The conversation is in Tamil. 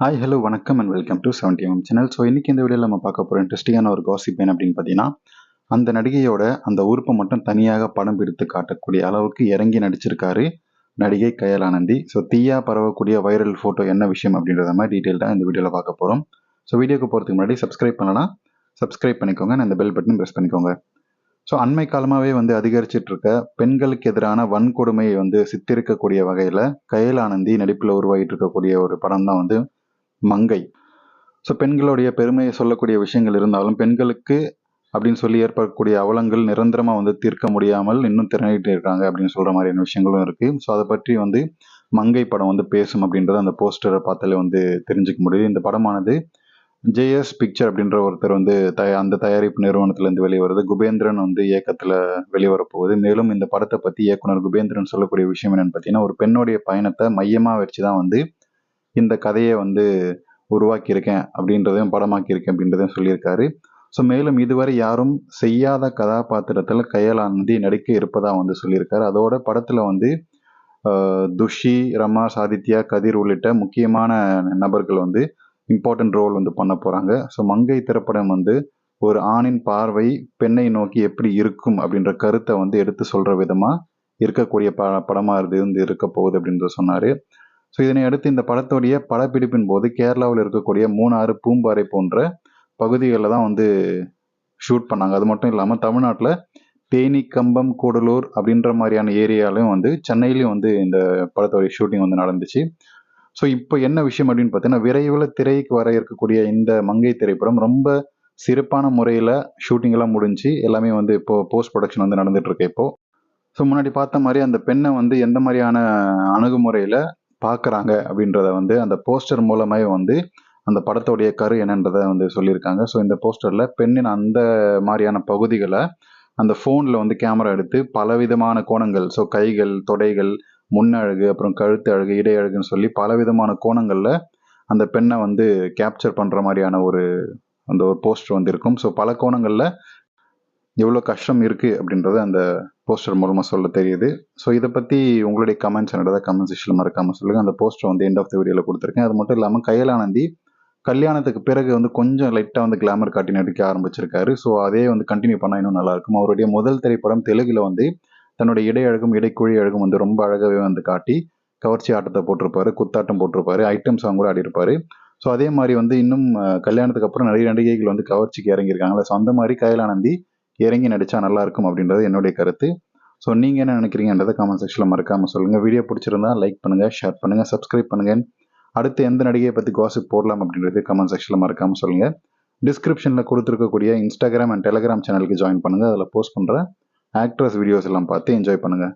ஹாய் ஹலோ வணக்கம் and welcome to seventy M channel so இன்றைக்கி இந்த வீடியோவில் நம்ம பார்க்க போகிற இன்ட்ரெஸ்டிங்கான ஒரு காசிப் என்ன அப்படின்னு பார்த்தீங்கன்னா அந்த நடிகையோட அந்த உறுப்பை மட்டும் தனியாக படம் பிடித்து காட்டக்கூடிய அளவுக்கு இறங்கி நடிச்சிருக்காரு நடிகை கயலானந்தி ஸோ தீயா பரவக்கூடிய வைரல் ஃபோட்டோ என்ன விஷயம் அப்படின்றத மாதிரி டீட்டெயில்டாக இந்த வீடியோவில் பார்க்க போகிறோம் ஸோ வீடியோக்கு போகிறதுக்கு முன்னாடி சப்ஸ்கிரைப் பண்ணலாம் சப்ஸ்கிரைப் பண்ணிக்கோங்க. அந்த பெல் பட்டன் ப்ரெஸ் பண்ணிக்கோங்க. ஸோ அண்மை காலமாகவே வந்து அதிகரிச்சிட்டு இருக்க பெண்களுக்கு எதிரான வன்கொடுமையை வந்து சித்தரிக்கக்கூடிய வகையில் கயலானந்தி நடிப்பில் உருவாகிட்டு இருக்கக்கூடிய ஒரு படம் தான் வந்து மங்கை. ஸோ பெண்களுடைய பெருமையை சொல்லக்கூடிய விஷயங்கள் இருந்தாலும் பெண்களுக்கு அப்படின்னு சொல்லி ஏற்படக்கூடிய அவலங்கள் நிரந்தரமாக வந்து தீர்க்க முடியாமல் இன்னும் திறனிட்டு இருக்காங்க அப்படின்னு சொல்கிற மாதிரியான விஷயங்களும் இருக்குது ஸோ அதை பற்றி வந்து மங்கை படம் வந்து பேசும் அப்படின்றத அந்த போஸ்டரை பார்த்தாலே வந்து தெரிஞ்சுக்க முடியுது. இந்த படமானது ஜேஎஸ் பிக்சர் அப்படின்ற ஒருத்தர் வந்து தய அந்த தயாரிப்பு நிறுவனத்திலேருந்து வெளிவருது. குபேந்திரன் வந்து இயக்கத்தில் வெளிவரப்போகுது மேலும் இந்த படத்தை பற்றி இயக்குனர் குபேந்திரன் சொல்லக்கூடிய விஷயம் என்னென்னு பார்த்தீங்கன்னா ஒரு பெண்ணுடைய பயணத்தை மையமாக வச்சு தான் வந்து இந்த கதையை வந்து உருவாக்கியிருக்கேன் அப்படின்றதையும் படமாக்கியிருக்கேன் அப்படின்றதையும் சொல்லியிருக்காரு. ஸோ மேலும் இதுவரை யாரும் செய்யாத கதாபாத்திரத்தில் கையலாந்தி நடிக்க இருப்பதாக வந்து சொல்லியிருக்காரு. அதோட படத்தில் வந்து துஷி ரமா சாதித்யா கதிர் உள்ளிட்ட முக்கியமான நபர்கள் வந்து இம்பார்ட்டன்ட் ரோல் வந்து பண்ண போகிறாங்க ஸோ மங்கை திரைப்படம் வந்து ஒரு ஆணின் பார்வை பெண்ணை நோக்கி எப்படி இருக்கும் அப்படின்ற கருத்தை வந்து எடுத்து சொல்கிற விதமாக இருக்கக்கூடிய ப படமாக இருந்து இருக்க போகுது அப்படின்றத சொன்னார். ஸோ இதனை அடுத்து இந்த படத்துடைய படப்பிடிப்பின் போது கேரளாவில் இருக்கக்கூடிய மூணாறு பூம்பாறை போன்ற பகுதிகளில் தான் வந்து ஷூட் பண்ணாங்க. அது மட்டும் இல்லாமல் தமிழ்நாட்டில் தேனி கம்பம் கூடலூர் அப்படின்ற மாதிரியான ஏரியாலையும் வந்து சென்னையிலையும் வந்து இந்த படத்துடைய ஷூட்டிங் வந்து நடந்துச்சு. ஸோ இப்போ என்ன விஷயம் அப்படின்னு பார்த்தீங்கன்னா விரைவில் திரைக்கு வர இருக்கக்கூடிய இந்த மங்கை திரைப்படம் ரொம்ப சிறப்பான முறையில் ஷூட்டிங்கெல்லாம் முடிஞ்சு எல்லாமே வந்து இப்போ போஸ்ட் ப்ரொடக்ஷன் வந்து நடந்துட்டு இருக்கு இப்போ. ஸோ முன்னாடி பார்த்த மாதிரி அந்த பெண்ணை வந்து எந்த மாதிரியான அணுகுமுறையில் பார்க்குறாங்க அப்படின்றத வந்து அந்த போஸ்டர் மூலமே வந்து அந்த படத்தோடைய கரு என்னன்றதை வந்து சொல்லியிருக்காங்க. ஸோ இந்த போஸ்டரில் பெண்ணின் அந்த மாதிரியான பகுதிகளை அந்த ஃபோனில் வந்து கேமரா எடுத்து பலவிதமான கோணங்கள் ஸோ கைகள் தொடைகள் முன்னழகு அப்புறம் கழுத்து அழகு இடை அழகுன்னு சொல்லி பலவிதமான கோணங்களில் அந்த பெண்ணை வந்து கேப்சர் பண்ணுற மாதிரியான ஒரு அந்த ஒரு போஸ்டர் வந்து இருக்கும். ஸோ பல கோணங்களில் எவ்வளோ கஷ்டம் இருக்குது அப்படின்றத அந்த போஸ்டர் மூலமாக சொல்ல தெரியுது. ஸோ இதை பற்றி உங்களுடைய கமெண்ட்ஸ் என்னடா கமெண்ட் செக்ஷனில் மறக்காமல் சொல்லுங்கள் அந்த போஸ்டர் வந்து எண்ட் ஆஃப் த வீடியோவில் கொடுத்துருக்கேன். அது மட்டும் இல்லாமல் கையலானந்தி கல்யாணத்துக்கு பிறகு வந்து கொஞ்சம் லைட்டாக வந்து கிளாமர் காட்டி நடிக்க ஆரம்பிச்சிருக்காரு. ஸோ அதே வந்து கண்டினியூ பண்ணால் இன்னும் நல்லாயிருக்கும் அவருடைய முதல் திரைப்படம் தெலுங்கில் வந்து தன்னுடைய இடை அழகும் இடைக்குழி அழகும் வந்து ரொம்ப அழகாகவே வந்து காட்டி கவர்ச்சி ஆட்டத்தை போட்டிருப்பாரு குத்தாட்டம் போட்டிருப்பாரு ஐட்டம் சாங் கூட ஆடிருப்பாரு ஸோ அதே மாதிரி வந்து இன்னும் கல்யாணத்துக்கு அப்புறம் நிறைய நடிகைகள் வந்து கவர்ச்சிக்கு இறங்கியிருக்காங்களே ஸோ அந்த மாதிரி கையலானந்தி இறங்கி நடித்தா நல்லாயிருக்கும் அப்படின்றது என்னுடைய கருத்து. ஸோ நீங்கள் என்ன நினைக்கிறீங்கன்றதை கமெண்ட் செக்ஷனில் மறக்காமல் சொல்லுங்கள் வீடியோ பிடிச்சிருந்தா லைக் பண்ணுங்கள் ஷேர் பண்ணுங்கள் சப்ஸ்கிரைப் பண்ணுங்கள் அடுத்து எந்த நடிகையை பற்றி காசிப் போடலாம் அப்படின்றது கமெண்ட் செக்ஷனில் மறக்காமல் சொல்லுங்கள் டிஸ்கிரிப்ஷனில் கொடுத்துருக்கக்கூடிய இன்ஸ்டாகிராம் அண்ட் டெலிகிராம் சேனலுக்கு ஜாயின் பண்ணுங்கள் அதில் போஸ்ட் பண்ணுற ஆக்ட்ரஸ் வீடியோஸ் எல்லாம் பார்த்து என்ஜாய் பண்ணுங்கள்